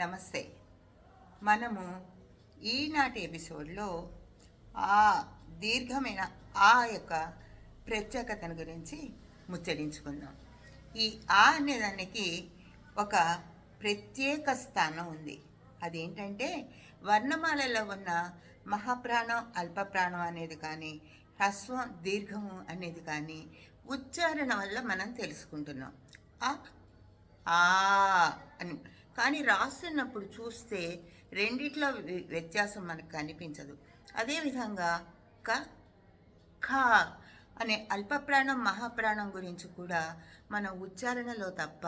నమస్తే. మనము ఈనాటి ఎపిసోడ్లో ఆ దీర్ఘమైన ఆ యొక్క ప్రత్యేకతను గురించి ముచ్చరించుకుందాం ఈ ఆ అనేదానికి ఒక ప్రత్యేక స్థానం ఉంది. అదేంటంటే వర్ణమాలలో ఉన్న మహాప్రాణం అల్పప్రాణం అనేది కానీ హ్రస్వం దీర్ఘము అనేది కానీ ఉచ్చారణ వల్ల మనం తెలుసుకుంటున్నాం. ఆ ఆ అని కానీ రాస్తున్నప్పుడు చూస్తే రెండిట్లో వ్యత్యాసం మనకు కనిపించదు. అదేవిధంగా క ఖ అనే అల్పప్రాణం మహాప్రాణం గురించి కూడా మన ఉచ్చారణలో తప్ప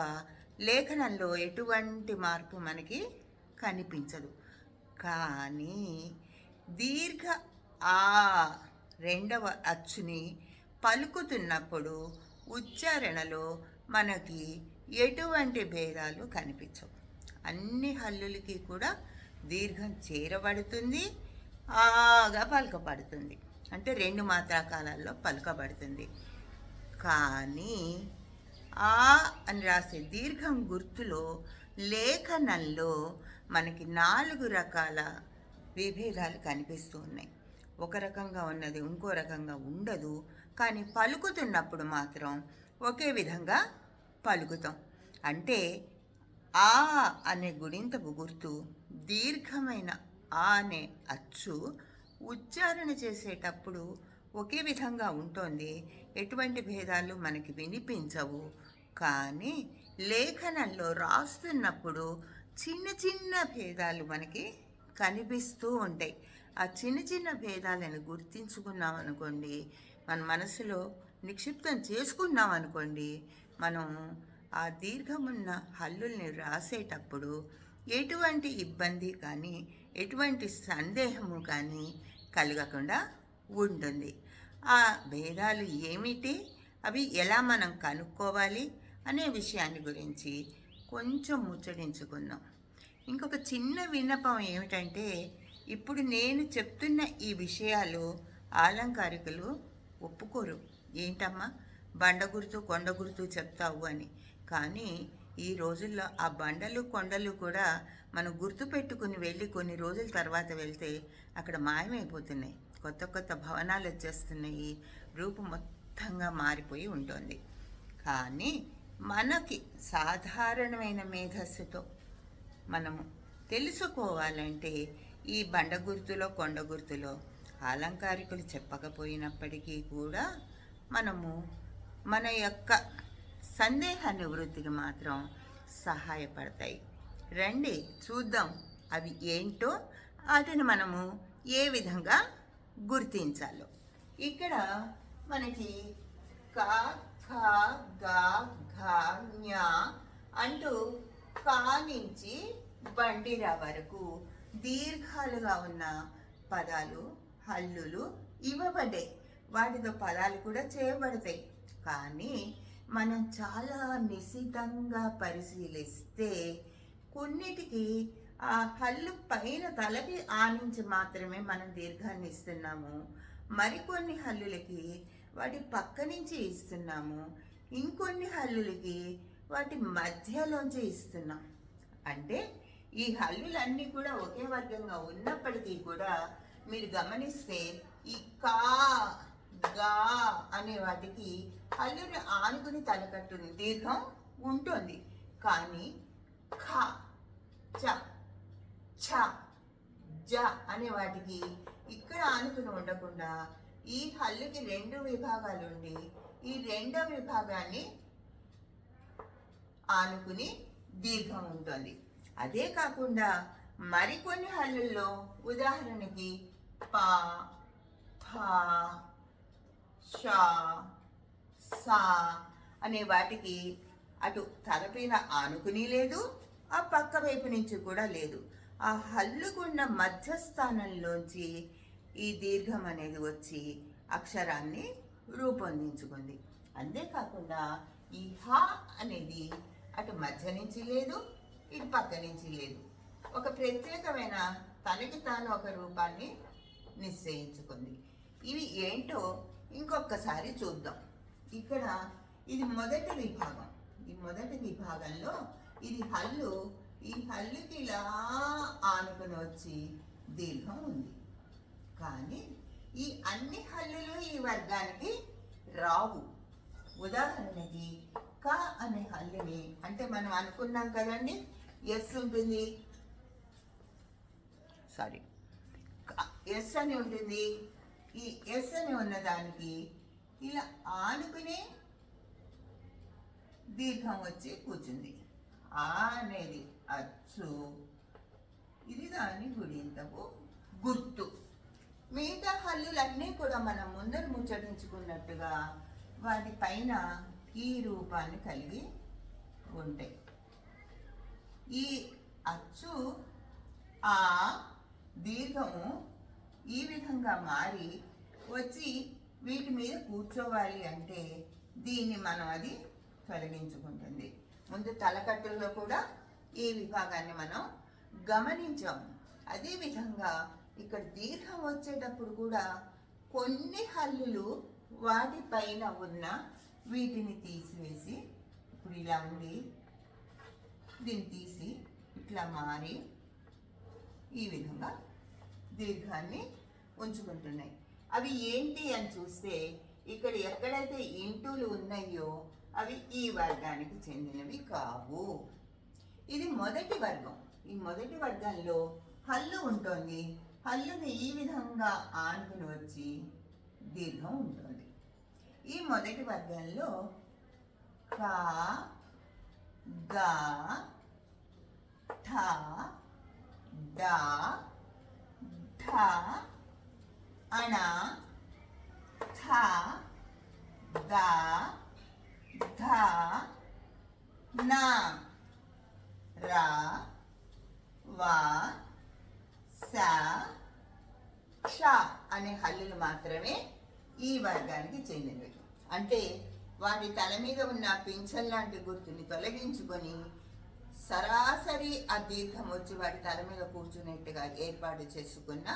లేఖనంలో ఎటువంటి మార్పు మనకి కనిపించదు. కానీ దీర్ఘ ఆ రెండవ అచ్చుని పలుకుతున్నప్పుడు ఉచ్చారణలో మనకి ఎటువంటి భేదాలు కనిపించవు. అన్ని హల్లులకి కూడా దీర్ఘం చేరబడుతుంది ఆగా పలకబడుతుంది. అంటే రెండు మాత్రాకాలాల్లో పలకబడుతుంది. కానీ ఆ అని రాసే దీర్ఘం గుర్తులో లేఖనంలో మనకి నాలుగు రకాల విభేదాలు కనిపిస్తూ ఉన్నాయి. ఒక రకంగా ఉన్నది ఇంకో రకంగా ఉండదు. కానీ పలుకుతున్నప్పుడు మాత్రం ఒకే విధంగా పలుకుతాం. అంటే ఆ అనే గుడింతపు గుర్తు దీర్ఘమైన ఆ అనే అచ్చు ఉచ్చారణ చేసేటప్పుడు ఒకే విధంగా ఉంటుంది. ఎటువంటి భేదాలు మనకి వినిపించవు. కానీ లేఖనంలో రాస్తున్నప్పుడు చిన్న చిన్న భేదాలు మనకి కనిపిస్తూ ఉంటాయి. ఆ చిన్న చిన్న భేదాలను గుర్తించుకున్నాం అనుకోండి మన మనసులో నిక్షిప్తం చేసుకున్నాం అనుకోండి మనం ఆ దీర్ఘమున్న హల్లుల్ని రాసేటప్పుడు ఎటువంటి ఇబ్బంది కానీ ఎటువంటి సందేహము కానీ కలగకుండా ఉంటుంది. ఆ భేదాలు ఏమిటి? అవి ఎలా మనం కనుక్కోవాలి అనే విషయాన్ని గురించి కొంచెం ముచ్చడించుకుందాం ఇంకొక చిన్న విన్నపం ఏమిటంటే ఇప్పుడు నేను చెప్తున్న ఈ విషయాలు ఆలంకారికులు ఒప్పుకోరు. ఏంటమ్మా? బండ గుర్తు కొండ గుర్తు చెప్తావు అని. కానీ ఈ రోజుల్లో ఆ బండలు కొండలు కూడా మనం గుర్తుపెట్టుకుని వెళ్ళి కొన్ని రోజుల తర్వాత వెళ్తే అక్కడ మాయమైపోతున్నాయి. కొత్త కొత్త భవనాలు వచ్చేస్తున్నాయి. రూపు మొత్తంగా మారిపోయి ఉంటుంది. కానీ మనకి సాధారణమైన మేధస్సుతో మనము తెలుసుకోవాలంటే ఈ బండ గుర్తులో కొండ గుర్తులో అలంకారికులు చెప్పకపోయినప్పటికీ కూడా మనము మన యొక్క సందేహ నివృత్తికి మాత్రం సహాయపడతాయి. రండి చూద్దాం అవి ఏంటో వాటిని మనము ఏ విధంగా గుర్తించాలో. ఇక్కడ మనకి కా ఖ గ ఘ ఞ అంటూ కా నుంచి బండిరా వరకు దీర్ఘాలుగా ఉన్న పదాలు హల్లులు ఇవ్వబడ్డాయి. వాటితో పదాలు కూడా చేయబడతాయి. కానీ మనం చాలా నిశితంగా పరిశీలిస్తే కొన్నిటికి ఆ హల్లు పైన తలకి ఆనించి మాత్రమే మనం దీర్ఘాన్ని ఇస్తున్నాము. మరికొన్ని హల్లులకి వాటి పక్క నుంచి ఇస్తున్నాము. ఇంకొన్ని హల్లులకి వాటి మధ్యలోంచి ఇస్తున్నాం. అంటే ఈ హల్లులన్నీ కూడా ఒకే వర్గంగా ఉన్నప్పటికీ కూడా మీరు గమనిస్తే ఈ కా గా అనే వాటికి హల్లుని ఆనుకుని తలకట్టుని. దీర్ఘం ఉంటుంది. కానీ ఖ చ ఛ జ అనే వాటికి ఇక్కడ ఆనుకుని ఉండకుండా ఈ హల్లుకి రెండు విభాగాలు ఉండి ఈ రెండో విభాగాన్ని ఆనుకుని దీర్ఘం ఉంటుంది. అదే కాకుండా మరికొన్ని హల్లుల్లో ఉదాహరణకి పా ఫా షా సా అనే వాటికి అటు తలపైన ఆనుకుని లేదు ఆ పక్క వైపు నుంచి కూడా లేదు. ఆ హల్లుకున్న మధ్యస్థానంలోంచి ఈ దీర్ఘం అనేది వచ్చి అక్షరాన్ని రూపొందించుకుంది. అంతేకాకుండా ఈ హ అనేది అటు మధ్య నుంచి లేదు ఇటు పక్క నుంచి లేదు. ఒక ప్రత్యేకమైన తనకి తాను ఒక రూపాన్ని నిశ్చయించుకుంది. ఇవి ఏంటో ఇంకొకసారి చూద్దాం. ఇక్కడ ఇది మొదటి విభాగం. ఈ మొదటి విభాగంలో ఇది హల్లు. ఈ హల్లుకి ఇలా ఆనుకుని వచ్చి దీర్ఘం ఉంది. కానీ ఈ అన్ని హల్లులు ఈ వర్గానికి రావు. ఉదాహరణకి క అనే హల్లుని అంటే మనం అనుకున్నాం కదండి? ఎస్ ఉంటుంది. సారీ. ఎస్ అని ఉంటుంది. ఈ ఎస్ అని ఉన్నదానికి ఇలా ఆనుకునే దీర్ఘం వచ్చి కూర్చుంది. ఆ అనేది అచ్చు. ఇది దాని గుడింతపు గుర్తు. మిగతా హల్లులన్నీ కూడా మనం ముందర ముచ్చటించుకున్నట్టుగా వాటి పైన ఈ రూపాన్ని కలిగి ఉంటాయి. ఈ అచ్చు ఆ దీర్ఘము ఈ విధంగా మారి వచ్చి వీటి మీద కూర్చోవాలి అంటే దీన్ని మనం అది తొలగించుకుంటుంది. ముందు తలకట్టుల్లో కూడా ఈ విభాగాన్ని మనం గమనించాము అదేవిధంగా ఇక్కడ దీర్ఘం వచ్చేటప్పుడు కూడా కొన్ని హల్లులు వాటిపైన ఉన్న వీటిని తీసివేసి ఇప్పుడు ఇలా ఉండి దీన్ని తీసి ఇట్లా మారి ఈ విధంగా దీర్ఘాన్ని ఉంచుకుంటున్నాయి. అవి ఏంటి అని చూస్తే ఇక్కడ ఎక్కడైతే ఇంటూలు ఉన్నాయో అవి ఈ వర్గానికి చెందినవి కావు. ఇది మొదటి వర్గం. ఈ మొదటి వర్గంలో హల్లు ఉంటుంది. హల్లుని ఈ విధంగా ఆనుకుని వచ్చి దీర్ఘం ఉంటుంది. ఈ మొదటి వర్గంలో కా గా ఠ డా ఠ అణ థ ద ధ న రా వా స క్ష అనే హల్లులు మాత్రమే ఈ వర్గానికి చెందినవి. అంటే వాటి తల మీద ఉన్న పింఛన్ లాంటి గుర్తుని తొలగించుకొని సరాసరి ఆ దీర్ఘం వచ్చి వాటి తల మీద కూర్చునేట్టుగా ఏర్పాటు చేసుకున్న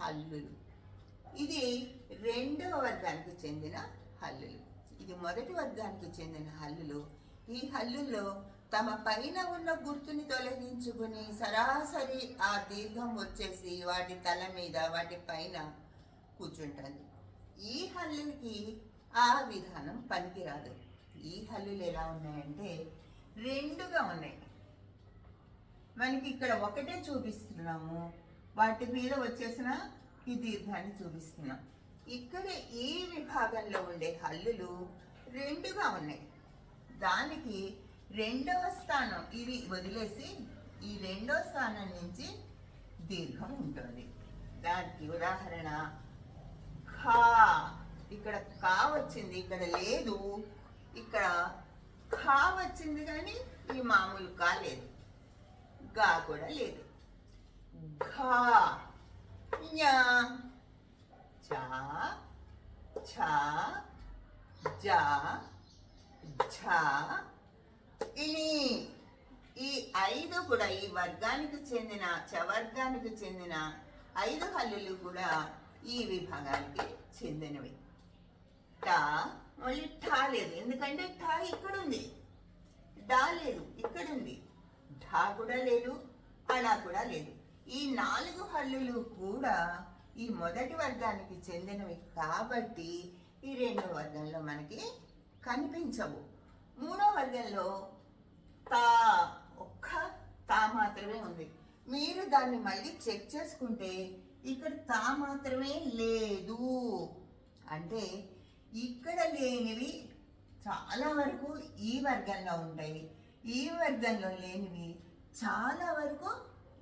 హల్లులు. ఇది రెండవ వర్గానికి చెందిన హల్లులు. ఇది మొదటి వర్గానికి చెందిన హల్లులు. ఈ హల్లుల్లో తమ పైన ఉన్న గుర్తుని తొలగించుకుని సరాసరి ఆ దీర్ఘం వచ్చేసి వాటి తల మీద వాటి పైన కూర్చుంటుంది. ఈ హల్లులకి ఆ విధానం పనికిరాదు. ఈ హల్లులు ఎలా ఉన్నాయంటే రెండుగా ఉన్నాయి. మనకి ఇక్కడ ఒకటే చూపిస్తున్నాము. వాటి మీద వచ్చేసిన ఈ దీర్ఘాన్ని చూపిస్తున్నాం. ఇక్కడ ఈ విభాగంలో ఉండే హల్లులు రెండుగా ఉన్నాయి. దానికి రెండవ స్థానం ఇది వదిలేసి ఈ రెండవ స్థానం నుంచి దీర్ఘం ఉంటుంది. దానికి ఉదాహరణ ఖా ఇక్కడ కా వచ్చింది ఇక్కడ లేదు. ఇక్కడ ఖా వచ్చింది కానీ ఈ మామూలు కా లేదు. గా కూడా లేదు. ఘా ఞా చా ఛా జా ఝా ఇని ఈ ఐదు కూడా ఈ వర్గానికి చెందిన చవర్గానికి చెందిన ఐదు హల్లులు కూడా ఈ విభాగానికి చెందినవి. టా మళ్ళీ ఠా లేదు. ఎందుకంటే ఠా ఇక్కడ ఉంది డా లేదు ఇక్కడ ఉంది ఢా కూడా లేదు అలా కూడా లేదు. ఈ నాలుగు హల్లులు కూడా ఈ మొదటి వర్గానికి చెందినవి కాబట్టి ఈ రెండో వర్గంలో మనకి కనిపించవు. మూడో వర్గంలో తా ఒక్క తా మాత్రమే ఉంది. మీరు దాన్ని మళ్ళీ చెక్ చేసుకుంటే ఇక్కడ తా మాత్రమే లేదు. అంటే ఇక్కడ లేనివి చాలా వరకు ఈ వర్గంలో ఉంటాయి. ఈ వర్గంలో లేనివి చాలా వరకు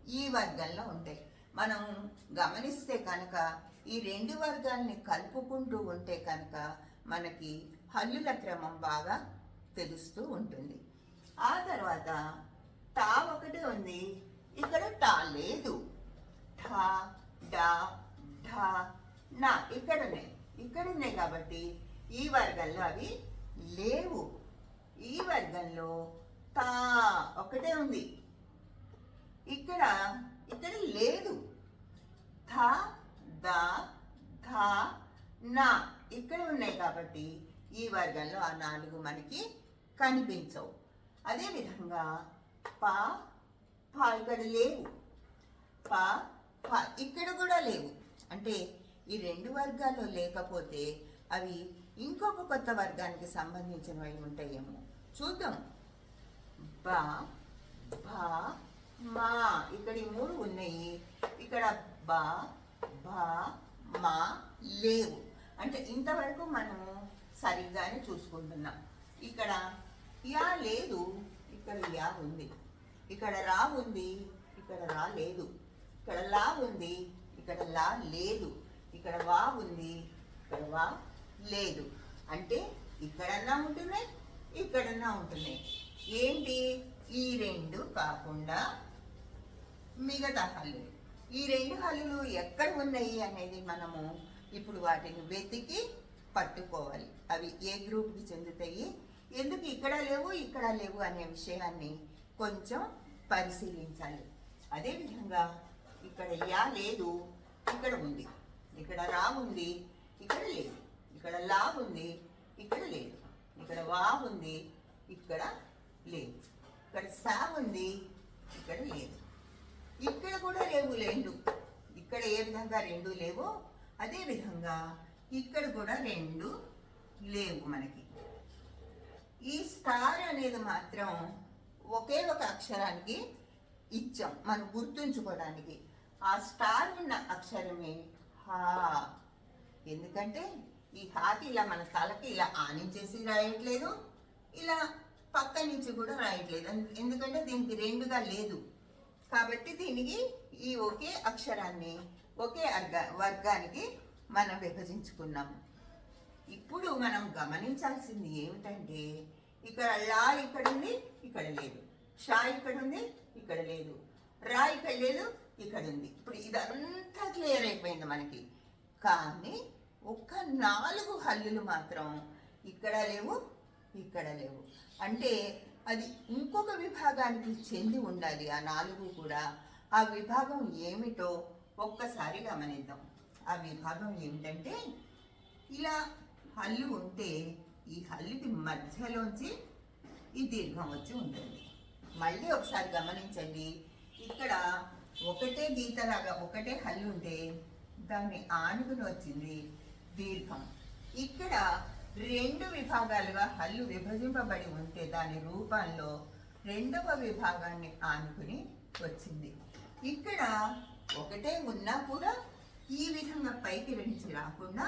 ఈ వర్గంలో ఉంటాయి. మనం గమనిస్తే కనుక ఈ రెండు వర్గాల్ని కలుపుకుంటూ ఉంటే కనుక మనకి హల్లుల క్రమం బాగా తెలుస్తూ ఉంటుంది. ఆ తర్వాత టా ఒకటి ఉంది. ఇక్కడ టా లేదు. ఠా డా ఢా నా ఇక్కడ ఇక్కడ ఉన్నాయి కాబట్టి ఈ వర్గంలో అవి లేవు. ఈ వర్గంలో తా ఒకటే ఉంది. ఇక్కడ ఇక్కడ లేదు. థ ద ధ నా ఇక్కడ ఉన్నాయి కాబట్టి ఈ వర్గంలో ఆ నాలుగు మనకి కనిపించవు. అదేవిధంగా ప పా ఇక్కడ లేవు. పా ప ఇక్కడ కూడా లేవు. అంటే ఈ రెండు వర్గాల్లో లేకపోతే అవి ఇంకొక కొత్త వర్గానికి సంబంధించినవి ఉంటాయేమో. చూద్దాం. బా బా మా. ఇక్కడ ఈ మూడు ఉన్నాయి. ఇక్కడ బా బా మా లేవు. అంటే ఇంతవరకు మనము సరిగ్గానే చూసుకుంటున్నాం. ఇక్కడ యా లేదు ఇక్కడ యా ఉంది. ఇక్కడ రా ఉంది ఇక్కడ రా లేదు. ఇక్కడ లా ఉంది ఇక్కడ లా లేదు. ఇక్కడ వా ఉంది ఇక్కడ వా లేదు. అంటే ఇక్కడన్నా ఉంటున్నాయి ఇక్కడన్నా ఉంటున్నాయి. ఏంటి? ఈ రెండు కాకుండా మిగతా హల్లు ఈ రెండు హల్లులు ఎక్కడ ఉన్నాయి అనేది మనము ఇప్పుడు వాటిని వెతికి పట్టుకోవాలి. అవి ఏ గ్రూప్కి చెందుతాయి? ఎందుకు ఇక్కడ లేవు ఇక్కడ లేవు అనే విషయాన్ని కొంచెం పరిశీలించాలి. అదేవిధంగా ఇక్కడ యా లేదు ఇక్కడ ఉంది. ఇక్కడ రా ఉంది ఇక్కడ లేదు. ఇక్కడ లా ఉంది ఇక్కడ లేదు. ఇక్కడ వా ఉంది ఇక్కడ లేదు. ఇక్కడ సా ఉంది ఇక్కడ లేదు. ఇక్కడ కూడా లేవు రెండు. ఇక్కడ ఏ విధంగా రెండు లేవో అదే విధంగా ఇక్కడ కూడా రెండు లేవు మనకి. ఈ స్టార్ అనేది మాత్రం ఒకే ఒక అక్షరానికి ఇచ్చాం మనం గుర్తుంచుకోవడానికి. ఆ స్టార్ ఉన్న అక్షరమే ఎందుకంటే ఈ హాకి ఇలా మన తలకి ఇలా ఆనించేసి రాయట్లేదు ఇలా పక్క నుంచి కూడా రాయట్లేదు. ఎందుకంటే దీనికి రెండుగా లేదు. కాబట్టి దీనికి ఈ ఒకే అక్షరాన్ని ఒకే అర్గ వర్గానికి మనం విభజించుకున్నాము. ఇప్పుడు మనం గమనించాల్సింది ఏమిటంటే ఇక్కడ లా ఇక్కడ ఉంది ఇక్కడ లేదు. షా ఇక్కడ ఉంది ఇక్కడ లేదు. రా ఇక్కడ లేదు ఇక్కడ ఉంది. ఇప్పుడు ఇదంతా క్లియర్ అయిపోయింది మనకి. కానీ ఒక్క నాలుగు హల్లులు మాత్రం ఇక్కడ లేవు ఇక్కడ లేవు. అంటే అది ఇంకొక విభాగానికి చెంది ఉండాలి ఆ నాలుగు కూడా. ఆ విభాగం ఏమిటో ఒక్కసారి గమనిద్దాం. ఆ విభాగం ఏమిటంటే ఇలా హల్లు ఉంటే ఈ హల్లుకి మధ్యలోంచి ఈ దీర్ఘం వచ్చి ఉంటుంది. మళ్ళీ ఒకసారి గమనించండి ఇక్కడ ఒకటే గీతలాగా ఒకటే హల్లు ఉంటే దాన్ని ఆనుకుని వచ్చింది దీర్ఘం. ఇక్కడ రెండు విభాగాలుగా హల్లు విభజింపబడి ఉంటే దాని రూపంలో రెండవ విభాగాన్ని ఆనుకుని వచ్చింది. ఇక్కడ ఒకటే ఉన్నా కూడా ఈ విధంగా పైకి నుంచి రాకుండా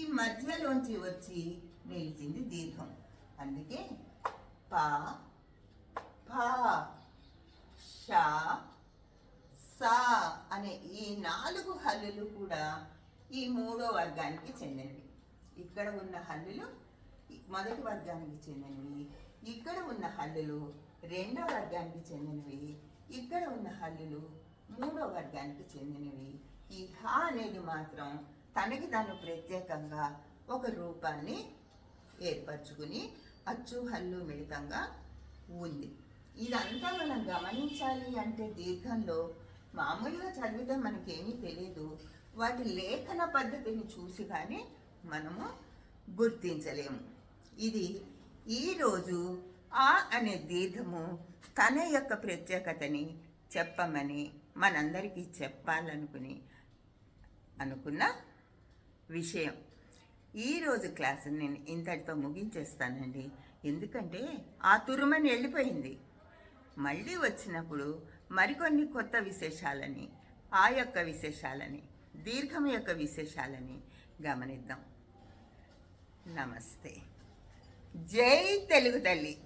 ఈ మధ్యలోంచి వచ్చి నిలిచింది దీర్ఘం. అందుకే పా పా షా సా అనే ఈ నాలుగు హల్లులు కూడా ఈ మూడో వర్గానికి చెందినవి. ఇక్కడ ఉన్న హల్లులు మొదటి వర్గానికి చెందినవి. ఇక్కడ ఉన్న హల్లులు రెండో వర్గానికి చెందినవి. ఇక్కడ ఉన్న హల్లులు మూడో వర్గానికి చెందినవి. ఈ హా అనేది మాత్రం తనకి తాను ప్రత్యేకంగా ఒక రూపాన్ని ఏర్పరచుకుని అచ్చు హల్లు మిళితంగా ఉంది. ఇదంతా మనం గమనించాలి అంటే దీర్ఘంలో మామూలుగా చదివితే మనకేమీ తెలియదు వాటి లేఖన పద్ధతిని చూసి కానీ మనము గుర్తించలేము. ఇది ఈరోజు ఆ అనే దీర్ఘము తన యొక్క ప్రత్యేకతని చెప్పమని మనందరికీ చెప్పాలనుకుని అనుకున్న విషయం. ఈరోజు క్లాస్ నేను ఇంతటితో ముగించేస్తానండి. ఎందుకంటే ఆ తురుమని వెళ్ళిపోయింది. మళ్ళీ వచ్చినప్పుడు మరికొన్ని కొత్త విశేషాలని ఆ యొక్క విశేషాలని దీర్ఘం యొక్క విశేషాలని గమనిద్దాం. నమస్తే. జై తెలుగు తల్లి.